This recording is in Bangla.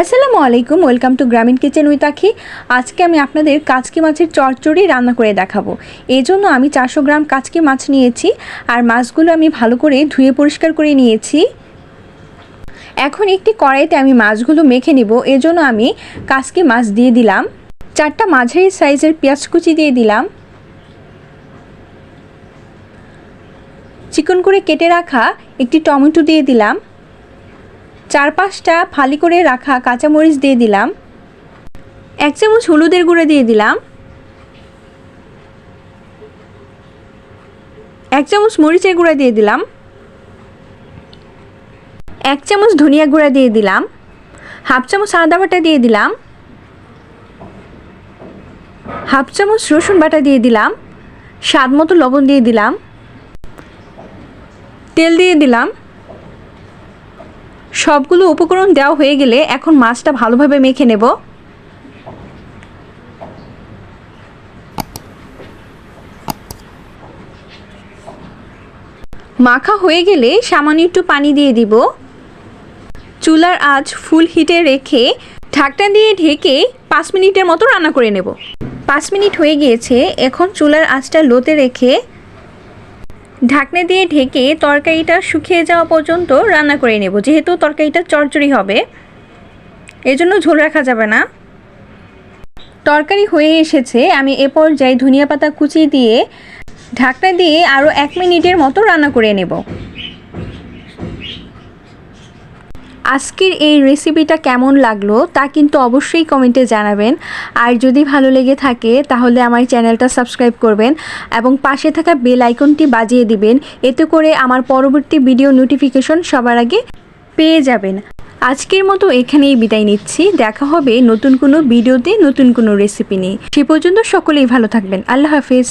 আসসালামু আলাইকুম, welcome to Grameen kitchen with Akhi. আজকে আমি আপনাদের কাচকি মাছের চচ্চড়ি রান্না করে দেখাবো। এই জন্য আমি চারশো গ্রাম কাচকি মাছ নিয়েছি, আর মাছগুলো আমি ভালো করে ধুয়ে পরিষ্কার করে নিয়েছি। এখন একটি কড়াইতে আমি মাছগুলো মেখে নিব এজন্য আমি কাচকি মাছ দিয়ে দিলাম। চারটা মাঝারি সাইজের পেঁয়াজ কুচি দিয়ে দিলাম। চিকন করে কেটে রাখা একটি টমেটো দিয়ে দিলাম। চার পাঁচটা ফালি করে রাখা কাঁচামরিচ দিয়ে দিলাম। এক চামচ হলুদের গুঁড়ো দিয়ে দিলাম। এক চামচ মরিচের গুঁড়া দিয়ে দিলাম। এক চামচ ধনিয়া গুঁড়া দিয়ে দিলাম। হাফ চামচ আদা বাটা দিয়ে দিলাম। হাফ চামচ রসুন বাটা দিয়ে দিলাম। স্বাদ মতো লবণ দিয়ে দিলাম। তেল দিয়ে দিলাম। সবগুলো উপকরণ দেওয়া হয়ে গেলে এখন মাছটা ভালোভাবে মেখে নেব। মাখা হয়ে গেলে সামান্য একটু পানি দিয়ে দিব। চুলার আঁচ ফুল হিটে রেখে ঢাকনা দিয়ে ঢেকে পাঁচ মিনিটের মতো রান্না করে নেব। পাঁচ মিনিট হয়ে গিয়েছে, এখন চুলার আঁচটা লোতে রেখে ঢাকনা দিয়ে ঢেকে তরকারিটা শুকিয়ে যাওয়া পর্যন্ত রান্না করে নেব, যেহেতু তরকারিটা চরচড়ি হবে। এজন্য ঝোল রাখা যাবে না। তরকারি হয়ে এসেছে, আমি এ পর্যায়ে ধনিয়া পাতা কুচি দিয়ে ঢাকনা দিয়ে আরও এক মিনিটের মতো রান্না করে নেব। আজকের এই রেসিপিটা কেমন লাগল তা কিন্তু অবশ্যই কমেন্টে জানাবেন। আর যদি ভালো লেগে থাকে, তাহলে আমার চ্যানেলটা সাবস্ক্রাইব করবেন এবং পাশে থাকা বেল আইকনটি বাজিয়ে দিবেন। এতে করে আমার পরবর্তী ভিডিও নোটিফিকেশন সবার আগে পেয়ে যাবেন। আজকের মতো এখানেই বিদায় নিচ্ছি। দেখা হবে নতুন কোনো ভিডিওতে নতুন কোনো রেসিপি নিয়ে। সে পর্যন্ত সকলেই ভালো থাকবেন। আল্লাহ হাফেজ।